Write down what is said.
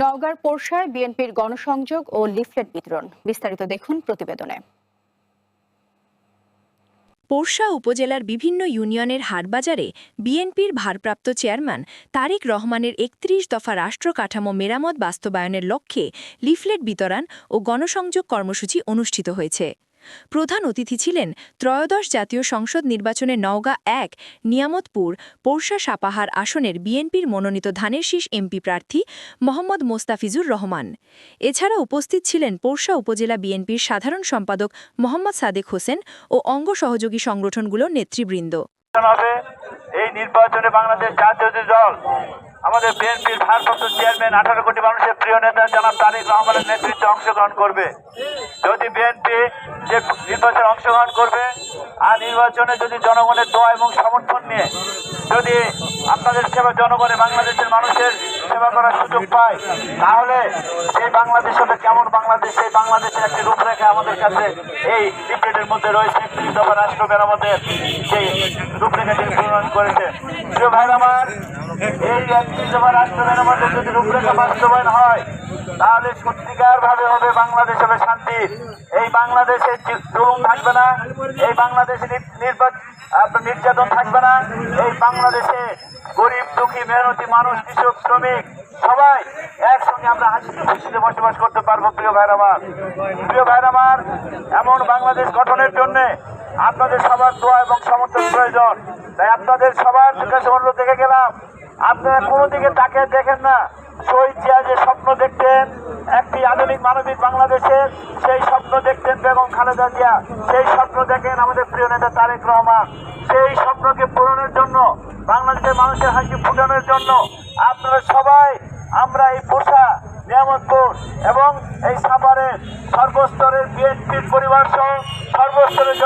নওগাঁর পোরশায় বিএনপির গণসংযোগ ও লিফলেট বিতরণ। বিস্তারিত দেখুন প্রতিবেদনে। পোরশা উপজেলার বিভিন্ন ইউনিয়নের হাটবাজারে বিএনপির ভারপ্রাপ্ত চেয়ারম্যান তারেক রহমানের একত্রিশ দফা রাষ্ট্র কাঠামো মেরামত বাস্তবায়নের লক্ষ্যে লিফলেট বিতরণ ও গণসংযোগ কর্মসূচি অনুষ্ঠিত হয়েছে। প্রধান অতিথি ছিলেন ত্রয়োদশ জাতীয় সংসদ নির্বাচনে নওগাঁ এক, নিয়ামতপুর, পোরশা সাপাহার আসনের বিএনপির মনোনীত ধানের শীষ এমপি প্রার্থী মোহাম্মদ মোস্তাফিজুর রহমান। এছাড়া উপস্থিত ছিলেন পোরশা উপজেলা বিএনপির সাধারণ সম্পাদক মোহাম্মদ সাদেক হোসেন ও অঙ্গ সহযোগী সংগঠনগুলোর নেতৃবৃন্দ। হবে এই নির্বাচনে বাংলাদেশ জাতীয় দল আমাদের বিএনপির ভারপ্রাপ্ত চেয়ারম্যান, আঠারো কোটি মানুষের প্রিয় নেতা জনাব তারিক রহমানের নেতৃত্বে অংশগ্রহণ করবে। যদি বিএনপি যে নির্বাচনে অংশগ্রহণ করবে, আর নির্বাচনে যদি জনগণের দোয়া এবং সমর্থন নিয়ে যদি আপনাদের সেবা জনগণের বাংলাদেশের মানুষের সেবা করার সুযোগ পায়। তাহলে সেই বাংলাদেশ হবে কেমন বাংলাদেশ? সেই বাংলাদেশের একটি রূপরেখা আমাদের কাছে এই লিফলেটের মধ্যে রয়েছে। দফা রাষ্ট্র আমাদের সেই রূপরেখাটি প্রণয়ন করেছে। প্রিয় ভাইর আমার এই একত্রিশ দফা রাষ্ট্র মেরামতের যদি রূপরেখা বাস্তবায়ন হয়, তাহলে সত্যিকার ভাবে হবে বাংলাদেশ হবে শান্তি। এই বাংলাদেশে জুলুম থাকবে না, এই বাংলাদেশে নির্যাতন থাকবে না। এই বাংলাদেশে গরিব, দুঃখী, মেহনতি মানুষ, কৃষক, শ্রমিক সবাই, একসঙ্গে আমরা হাসিতে খুশিতে বসবাস করতে পারব, প্রিয় ভাইর আমার। প্রিয় ভাইর আমার, এমন বাংলাদেশ গঠনের জন্য আপনাদের সবার দোয়া এবং সমর্থন প্রয়োজন। তাই আপনাদের সবার কাছে অনুরোধ দেখে গেলাম, আপনারা কোনো দিকে তাকে দেখেন না, শহীদ জিয়া যে স্বপ্ন দেখতেন, একটি আধুনিক মানবিক বাংলাদেশের সেই স্বপ্ন দেখতেন বেগম খালেদা জিয়া, সেই স্বপ্ন দেখেন আমাদের প্রিয় নেতা তারেক রহমান, সেই স্বপ্নকে পূরণের জন্য, বাংলাদেশের মানুষের হাসি ফুটানোর জন্য আপনারা সবাই আমরা এই পোষা নিয়ামতপুর এবং এই সাভারের সর্বস্তরের বিএনপির পরিবার সহ সর্বস্তরের